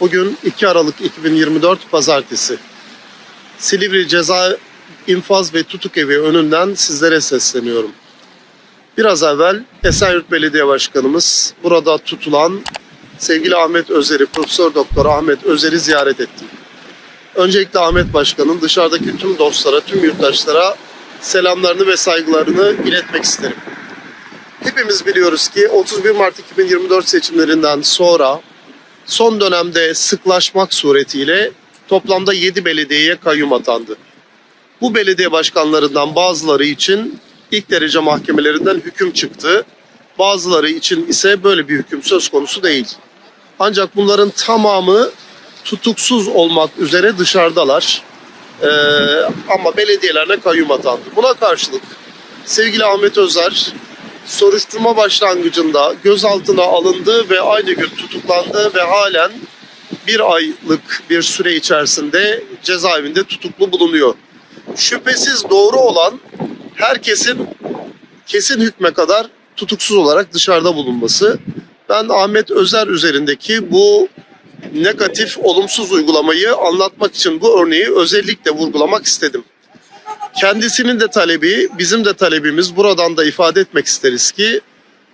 Bugün 2 Aralık 2024 Pazartesi. Silivri Ceza İnfaz ve Tutuk Evi önünden sizlere sesleniyorum. Biraz evvel Esenyurt Belediye Başkanımız burada tutulan sevgili Ahmet Özer'i, Profesör Doktor Ahmet Özer'i ziyaret ettim. Öncelikle Ahmet Başkan'ın dışarıdaki tüm dostlara, tüm yurttaşlara selamlarını ve saygılarını iletmek isterim. Hepimiz biliyoruz ki 31 Mart 2024 seçimlerinden sonra son dönemde sıklaşmak suretiyle toplamda 7 belediyeye kayyum atandı. Bu belediye başkanlarından bazıları için ilk derece mahkemelerinden hüküm çıktı. Bazıları için ise böyle bir hüküm söz konusu değil. Ancak bunların tamamı tutuksuz olmak üzere dışarıdalar. Ee, ama belediyelerine kayyum atandı. Buna karşılık sevgili Ahmet Özer soruşturma başlangıcında gözaltına alındı ve aynı gün tutuklandı ve halen bir aylık bir süre içerisinde cezaevinde tutuklu bulunuyor. Şüphesiz doğru olan herkesin kesin hükme kadar tutuksuz olarak dışarıda bulunması. Ben Ahmet Özer üzerindeki bu negatif, olumsuz uygulamayı anlatmak için bu örneği özellikle vurgulamak istedim. Kendisinin de talebi, bizim de talebimiz buradan da ifade etmek isteriz ki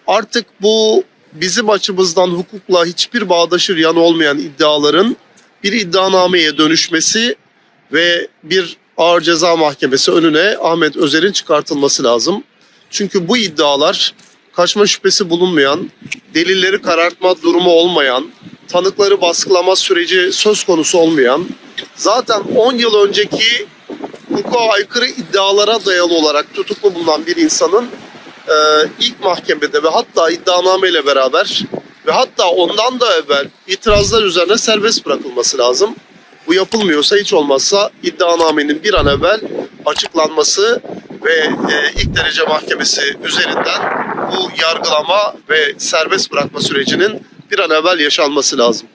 artık bu bizim açımızdan hukukla hiçbir bağdaşır yanı olmayan iddiaların bir iddianameye dönüşmesi ve bir ağır ceza mahkemesi önüne Ahmet Özer'in çıkartılması lazım. Çünkü bu iddialar kaçma şüphesi bulunmayan, delilleri karartma durumu olmayan, tanıkları baskılama süreci söz konusu olmayan, zaten 10 yıl önceki hukuka aykırı iddialara dayalı olarak tutuklu bulunan bir insanın e, ilk mahkemede ve hatta iddianameyle beraber ve hatta ondan da evvel itirazlar üzerine serbest bırakılması lazım. Bu yapılmıyorsa hiç olmazsa iddianamenin bir an evvel açıklanması ve e, ilk derece mahkemesi üzerinden bu yargılama ve serbest bırakma sürecinin bir an evvel yaşanması lazım.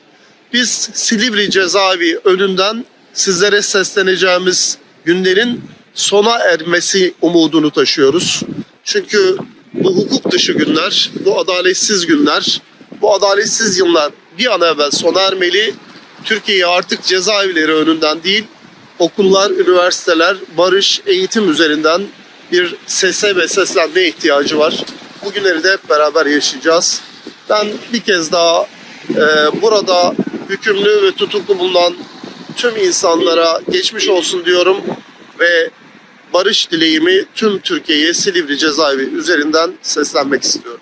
Biz Silivri cezaevi önünden sizlere sesleneceğimiz günlerin sona ermesi umudunu taşıyoruz. Çünkü bu hukuk dışı günler, bu adaletsiz günler, bu adaletsiz yıllar bir an evvel sona ermeli. Türkiye'yi artık cezaevleri önünden değil, okullar, üniversiteler, barış, eğitim üzerinden bir sese ve seslenmeye ihtiyacı var. Bu günleri de hep beraber yaşayacağız. Ben bir kez daha e, burada hükümlü ve tutuklu bulunan tüm insanlara geçmiş olsun diyorum ve barış dileğimi tüm Türkiye'ye Silivri cezaevi üzerinden seslenmek istiyorum.